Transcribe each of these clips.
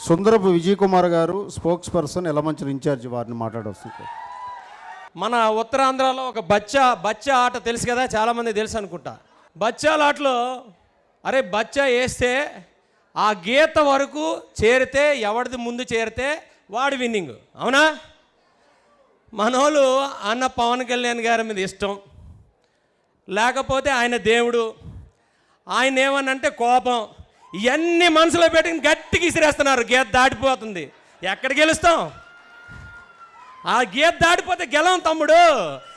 సుందరపు విజయ్ కుమార్ గారు spokes person ఎలమంచల incharge వారిని మాట్లాడవచ్చు మన ఉత్తరాంధ్రలో ఒక బచ్చా బచ్చా ఆట తెలుసు కదా చాలామంది తెలుసు అనుకుంటా. బచ్చాల ఆటలో అరే బచ్చా వేస్తే ఆ గీత వరకు చేరితే ఎవరిది ముందు చేరితే వాడి విన్నింగ్ అవునా? మనోళ్ళు అన్న పవన్ కళ్యాణ్ గారి మీద ఇష్టం. లేకపోతే ఆయన దేవుడు. ఆయన ఏమనంటే కోపం. ఇవన్నీ మనసులో పెట్టుకుని గట్టిగా ఇసిరేస్తున్నారు. గీత దాటిపోతుంది. ఎక్కడ గెలుస్తాం? ఆ గీత దాటిపోతే గెలం తమ్ముడు.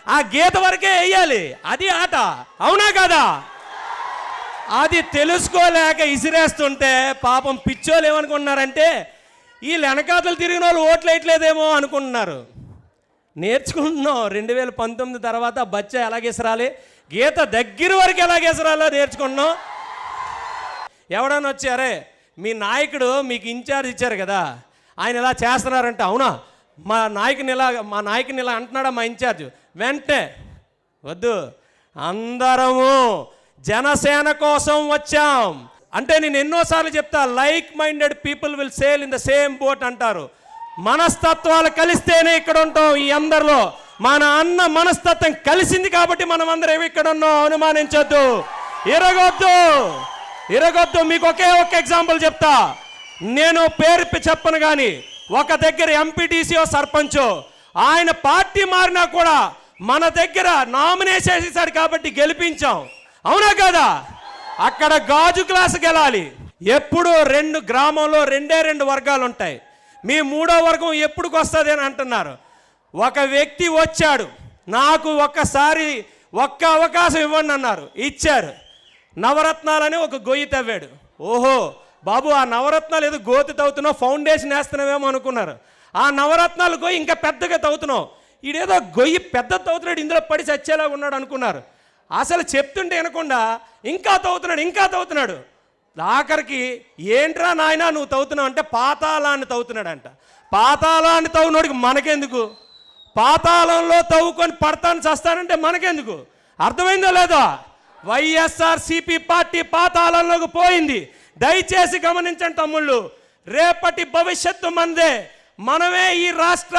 ఆ గీత వరకే వేయాలి. అది ఆట. అవునా కదా? అది తెలుసుకోలేక ఇసిరేస్తుంటే పాపం పిచ్చోళ్ళు ఏమనుకుంటున్నారంటే వీళ్ళు వెనకాతలు తిరిగిన వాళ్ళు ఓట్లు వేయట్లేదేమో అనుకుంటున్నారు. నేర్చుకుంటున్నాం. రెండు వేల పంతొమ్మిది తర్వాత బచ్చ ఎలాగేసరాలి? గీత దగ్గర వరకు ఎలాగేసరాలో నేర్చుకుంటున్నాం. ఎవడన్నా వచ్చారే మీ నాయకుడు మీకు ఇన్ఛార్జ్ ఇచ్చారు కదా ఆయన ఇలా చేస్తున్నారంటే అవునా? మా నాయకుని ఇలా మా నాయకుని ఇలా అంటున్నాడా మా ఇన్ఛార్జ్? వెంటనే వద్దు అందరము జనసేన కోసం వచ్చాం. అంటే నేను ఎన్నోసార్లు చెప్తా like minded people will sail in the same boat అంటారు. మనస్తత్వాలు కలిస్తేనే ఇక్కడ ఉంటాం ఈ అందరిలో. మన అన్న మనస్తత్వం కలిసింది కాబట్టి మనం అందరం ఇక్కడ ఉన్నాం అనుమానించొద్దు. ఇరగొద్దు. ఇరగొద్దు మీకు ఒకే ఒక ఎగ్జాంపుల్ చెప్తా. నేను పేరు చెప్పను కానీ ఒక దగ్గర ఎంపీటీసీఓ సర్పంచో ఆయన పార్టీ మారినా కూడా మన దగ్గర నామినేట్ చేసేసాడు కాబట్టి గెలిపించాం. అవునా కదా? అక్కడ గాజు క్లాస్ గెలాలి. ఎప్పుడు రెండు గ్రామంలో రెండే రెండు వర్గాలు ఉంటాయి. మీ మూడో వర్గం ఎప్పుడుకు వస్తుంది అని అంటున్నారు. ఒక వ్యక్తి వచ్చాడు. నాకు ఒక్కసారి ఒక్క అవకాశం ఇవ్వండి అన్నారు. ఇచ్చారు. నవరత్నాలని ఒక గొయ్యి తవ్వాడు. ఓహో బాబు ఆ నవరత్నాలు ఏదో గోతి తవ్వుతున్నావు ఫౌండేషన్ వేస్తున్నావేమో అనుకున్నారు. ఆ నవరత్నాలు గొయ్యి ఇంకా పెద్దగా తవ్వుతున్నావు. ఈడేదో గొయ్యి పెద్ద తవ్వుతున్నాడు ఇందులో పడి చచ్చేలా ఉన్నాడు అనుకున్నారు. అసలు చెప్తుంటే వినకుండా ఇంకా తవ్వుతున్నాడు ఇంకా తవ్వుతున్నాడు. ఆఖరికి ఏంట్రా నాయనా నువ్వు తవ్వుతున్నావు అంటే పాతాళాన్ని తవ్వుతున్నాడంట. పాతాళాన్ని తవ్వునోడికి మనకెందుకు? పాతాళంలో తవ్వుకొని పడతాను చస్తానంటే మనకెందుకు? అర్థమైందో లేదో? వైఎస్ఆర్ సిపి పార్టీ పాతాళంలోకి పోయింది. దయచేసి గమనించండి తమ్ముళ్ళు రేపటి భవిష్యత్తు మనదే మనమే ఈ రాష్ట్ర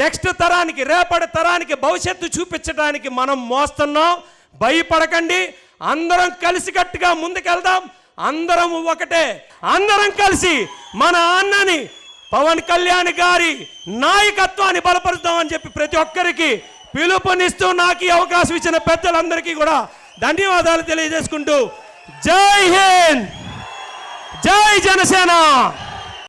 నెక్స్ట్ తరానికి రేపటి తరానికి భవిష్యత్తు చూపించడానికి మనం మోస్తున్నాం. భయపడకండి అందరం కలిసికట్టుగా ముందుకెళ్దాం. అందరం ఒకటే అందరం కలిసి మన అన్నని పవన్ కళ్యాణ్ గారి నాయకత్వాన్ని బలపరుద్దామని చెప్పి ప్రతి ఒక్కరికి పిలుపునిస్తూ నాకు ఈ అవకాశం ఇచ్చిన పెద్దలందరికీ కూడా ధన్యవాదాలు తెలియజేసుకుంటూ జై హింద్ జై జనసేన.